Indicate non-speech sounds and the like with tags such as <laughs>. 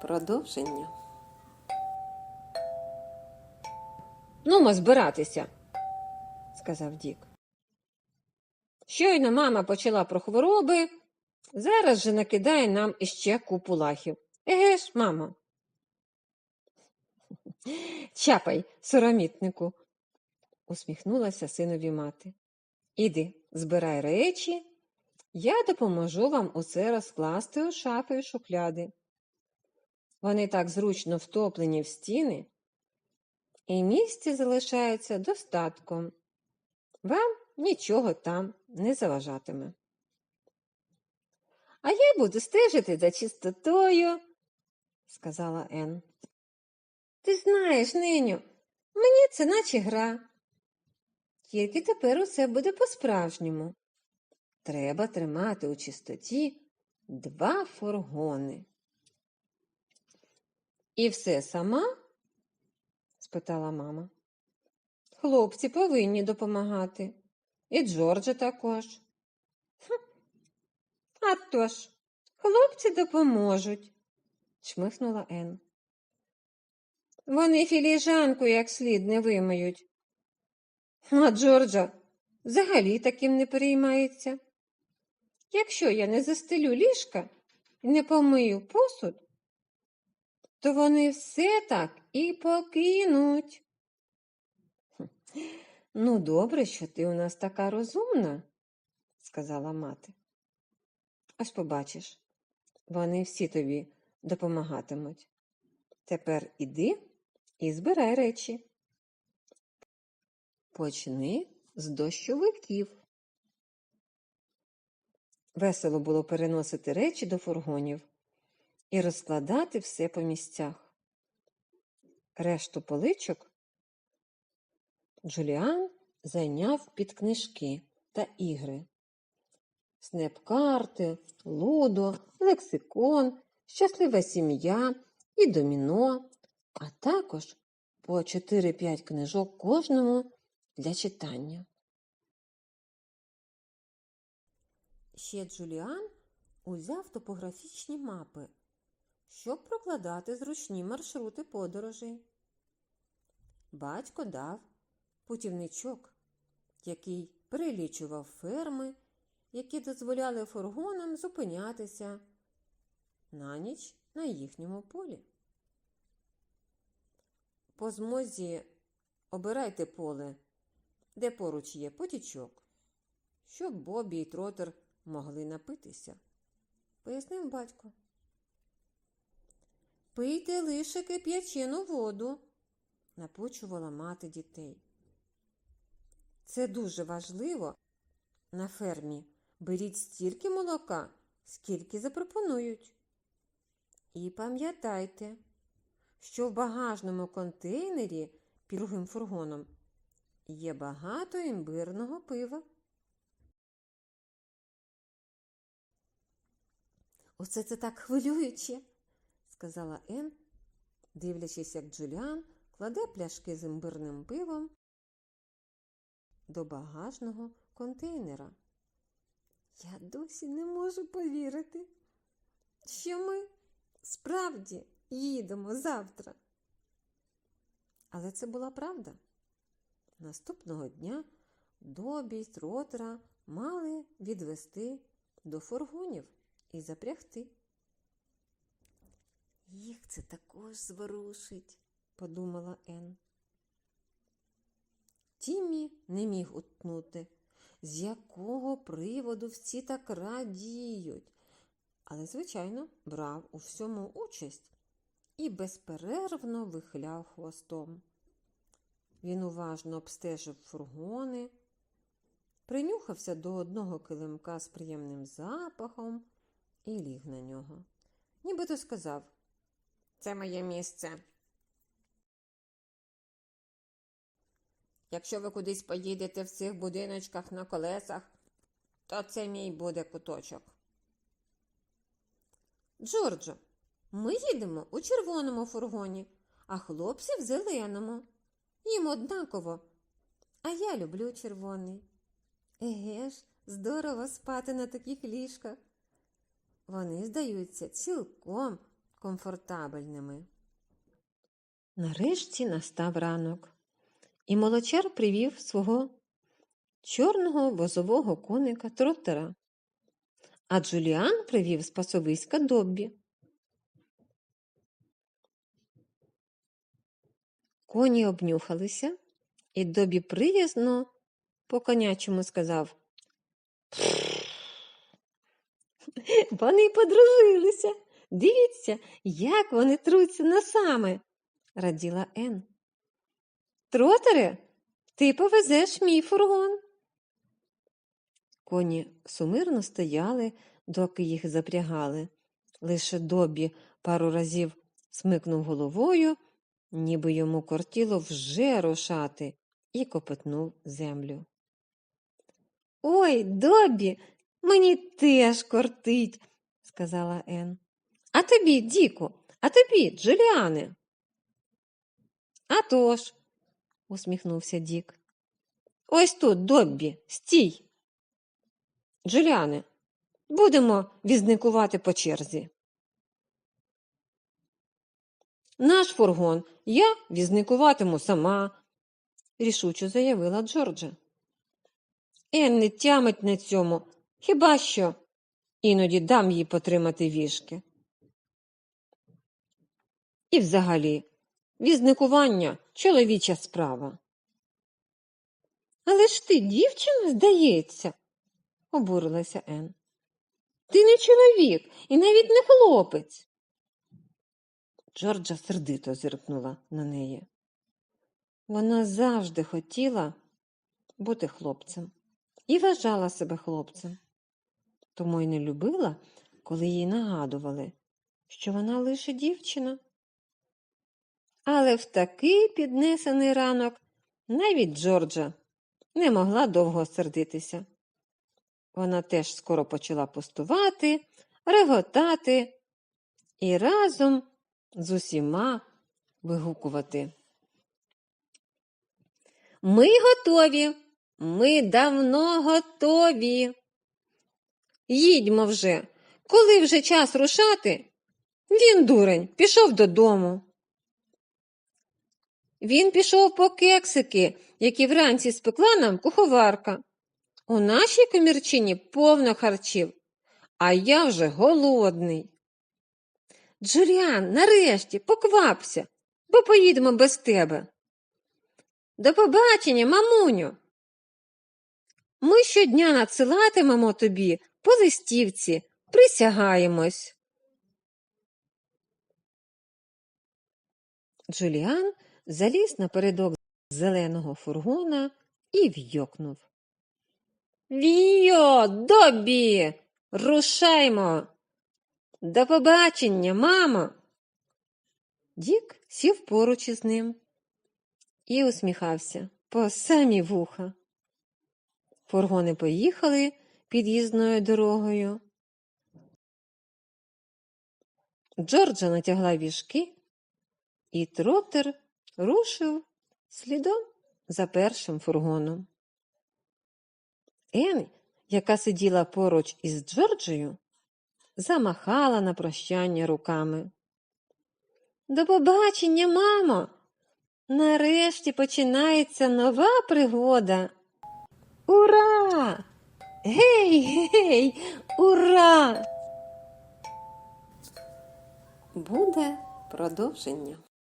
Продовження. Нумо збиратися, сказав Дік. Щойно мама почала про хвороби, зараз же накидає нам іще купу лахів. Еге ж, мамо. <laughs> Чапай, соромітнику, усміхнулася синові мати. Іди, збирай речі, я допоможу вам усе розкласти у шафи і шухляди. Вони так зручно втоплені в стіни, і місця залишається достатком. Вам нічого там не заважатиме. А я буду стежити за чистотою, сказала Ен. Ти знаєш, ниню, мені це наче гра. Тільки тепер усе буде по-справжньому. Треба тримати у чистоті два фургони. І все сама? спитала мама. Хлопці повинні допомагати. І Джорджа також. «Хм, А тож, хлопці допоможуть, чмихнула Ен. Вони філіжанку як слід не вимиють. А Джорджа взагалі таким не переймається. Якщо я не застелю ліжка і не помию посуд, то вони все так і покинуть. Ну, добре, що ти у нас така розумна, сказала мати. Ось побачиш, вони всі тобі допомагатимуть. Тепер іди і збирай речі. Почни з дощовиків. Весело було переносити речі до фургонів і розкладати все по місцях. Решту поличок Джуліан зайняв під книжки та ігри. Снеп-карти, лудо, лексикон, щаслива сім'я і доміно, а також по 4-5 книжок кожному для читання. Ще Джуліан узяв топографічні мапи, щоб прокладати зручні маршрути подорожей. Батько дав путівничок, який перелічував ферми, які дозволяли фургонам зупинятися на ніч на їхньому полі. По змозі обирайте поле, де поруч є потічок, щоб Бобі і Тротер могли напитися, пояснив батько. Пийте лише кип'ячену воду, напучувала мати дітей. Це дуже важливо. На фермі беріть стільки молока, скільки запропонують. І пам'ятайте, що в багажному контейнері під другим фургоном є багато імбирного пива. Оце це так хвилююче, сказала Ен, дивлячись, як Джуліан кладе пляшки з імбирним пивом до багажного контейнера. Я досі не можу повірити, що ми справді їдемо завтра. Але це була правда. Наступного дня Добі й Тротера мали відвести до фургонів і запрягти. Їх це також зворушить, подумала Ен. Тіммі не міг утнути, з якого приводу всі так радіють, але, звичайно, брав у всьому участь і безперервно вихляв хвостом. Він уважно обстежив фургони, принюхався до одного килимка з приємним запахом і ліг на нього. Нібито сказав Це моє місце. Якщо ви кудись поїдете в цих будиночках на колесах, то це мій буде куточок. Джорджо, ми їдемо у червоному фургоні, а хлопці в зеленому. Їм однаково. А я люблю червоний. Еге ж, здорово спати на таких ліжках. Вони здаються цілком комфортабельними. Нарешті настав ранок, і молочар привів свого чорного возового коника Троттера, а Джуліан привів з пасовиська Доббі. Коні обнюхалися, і Добі приязно по конячому сказав. Вони подружилися. Дивіться, як вони труться носами, раділа Ен. Тротере, ти повезеш мій фургон. Коні сумирно стояли, доки їх запрягали. Лише Добі пару разів смикнув головою, ніби йому кортіло вже рушати, і копитнув землю. Ой, Добі, мені теж кортить, сказала Ен. А тобі, Діку, а тобі, Джуліане. «А тож», – усміхнувся Дік. Ось тут, Доббі, стій. Джуліане, будемо візникувати по черзі. Наш фургон я візникуватиму сама, рішуче заявила Джорджа. Ен не тямить на цьому, хіба що іноді дам їй потримати вішки. І взагалі, візникування чоловіча справа. Але ж ти дівчина, здається, обурилася Ен. Ти не чоловік і навіть не хлопець. Джорджа сердито зиркнула на неї. Вона завжди хотіла бути хлопцем і вважала себе хлопцем, тому й не любила, коли їй нагадували, що вона лише дівчина. Але в такий піднесений ранок навіть Джорджа не могла довго сердитися. Вона теж скоро почала пустувати, реготати і разом з усіма вигукувати. Ми готові, ми давно готові. Їдьмо вже, коли вже час рушати, він, дурень, пішов додому. Він пішов по кексики, які вранці спекла нам куховарка. У нашій комірчині повно харчів, а я вже голодний. Джуліан, нарешті, поквапся, бо поїдемо без тебе. До побачення, мамуню. Ми щодня надсилатимемо тобі по листівці, присягаємось. Джуліан заліз напередок зеленого фургона і вйокнув. Віо, Добі, рушаймо. До побачення, мамо. Дік сів поруч із ним і усміхався по самі вуха. Фургони поїхали під'їзною дорогою. Джорджа натягла віжки, і тротер рушив слідом за першим фургоном. Ен, яка сиділа поруч із Джорджею, замахала на прощання руками. До побачення, мамо! Нарешті починається нова пригода. Ура! Гей, гей, ура! Буде продовження.